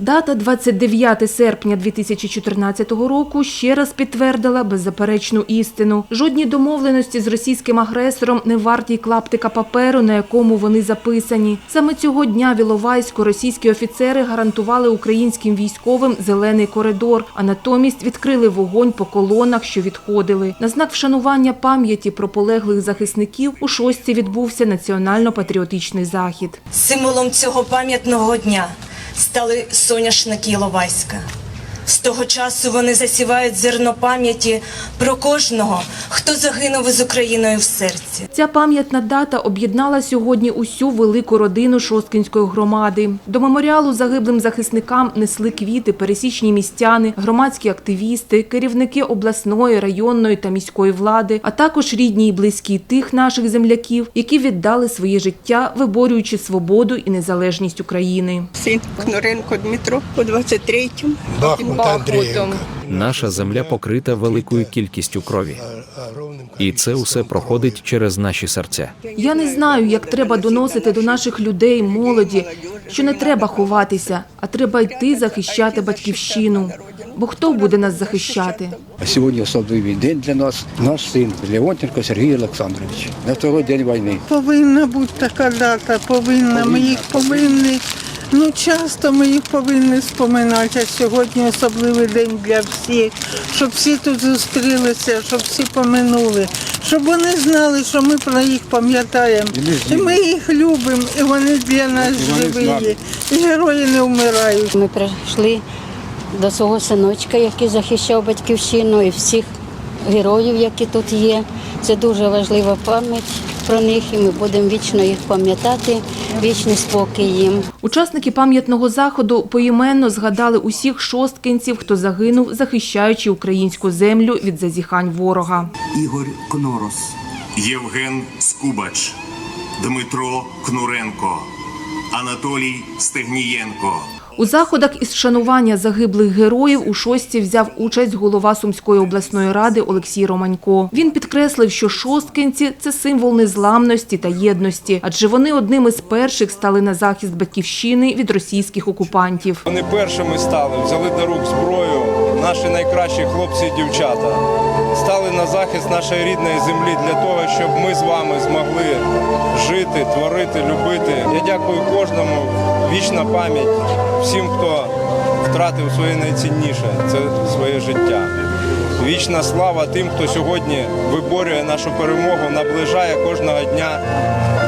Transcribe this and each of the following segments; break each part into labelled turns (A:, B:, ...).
A: Дата 29 серпня 2014 року ще раз підтвердила беззаперечну істину. Жодні домовленості з російським агресором не варті клаптика паперу, на якому вони записані. Саме цього дня в Іловайську російські офіцери гарантували українським військовим зелений коридор, а натомість відкрили вогонь по колонах, що відходили. На знак вшанування пам'яті про полеглих захисників у шостці відбувся національно-патріотичний захід.
B: Символом цього пам'ятного дня стали соняшники Іловайська. З того часу вони засівають зерно пам'яті про кожного, хто загинув із Україною в серці.
A: Ця пам'ятна дата об'єднала сьогодні усю велику родину Шосткинської громади. До меморіалу загиблим захисникам несли квіти пересічні містяни, громадські активісти, керівники обласної, районної та міської влади, а також рідні і близькі тих наших земляків, які віддали своє життя, виборюючи свободу і незалежність України.
C: Син Кнуренко Дмитро у 23-му.
D: Бахмут Андрієнко.
E: Наша земля покрита великою кількістю крові, і це усе проходить через наші серця.
A: Я не знаю, як треба доносити до наших людей, молоді, що не треба ховатися, а треба йти захищати батьківщину. Бо хто буде нас захищати?
F: Сьогодні особливий день для нас. Наш син Леонтенко Сергій Олександрович. На второй день війни.
C: Повинна бути така дата, повинна. Ми їх повинні. Ну, часто ми їх повинні споминати, а сьогодні особливий день для всіх, щоб всі тут зустрілися, щоб всі поминули, щоб вони знали, що ми про їх пам'ятаємо. І ми їх любимо, і вони для нас живі. І герої не вмирають.
G: Ми прийшли до свого синочка, який захищав батьківщину, і всіх героїв, які тут є. Це дуже важлива пам'ять про них, і ми будемо вічно їх пам'ятати, вічний спокій їм.
A: Учасники пам'ятного заходу поіменно згадали усіх шосткинців, хто загинув, захищаючи українську землю від зазіхань ворога.
H: Ігор Кнорос,
I: Євген Скубач, Дмитро Кнуренко, Анатолій Стегнієнко.
A: У заходах із шанування загиблих героїв у шостці взяв участь голова Сумської обласної ради Олексій Романько. Він підкреслив, що шосткинці – це символ незламності та єдності, адже вони одним із перших стали на захист батьківщини від російських окупантів.
J: Вони першими стали, взяли до рук зброю, наші найкращі хлопці і дівчата. Стали на захист нашої рідної землі для того, щоб ми з вами змогли жити, творити, любити. Я дякую кожному. Вічна пам'ять всім, хто втратив своє найцінніше це своє життя. Вічна слава тим, хто сьогодні виборює нашу перемогу, наближає кожного дня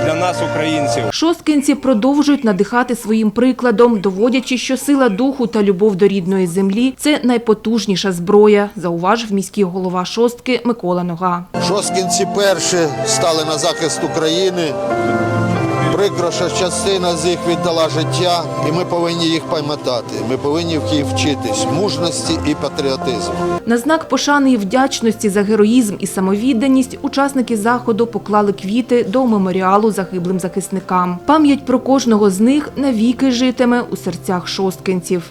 J: для нас, українців.
A: Шосткинці продовжують надихати своїм прикладом, доводячи, що сила духу та любов до рідної землі – це найпотужніша зброя, зауважив міський голова шостки Микола Нога.
D: Шосткінці перші стали на захист України. Прикро, що частина з них віддала життя, і ми повинні їх пам'ятати. Ми повинні в їх вчитись мужності і патріотизму.
A: На знак пошани і вдячності за героїзм і самовідданість учасники заходу поклали квіти до меморіалу загиблим захисникам. Пам'ять про кожного з них навіки житиме у серцях шосткинців.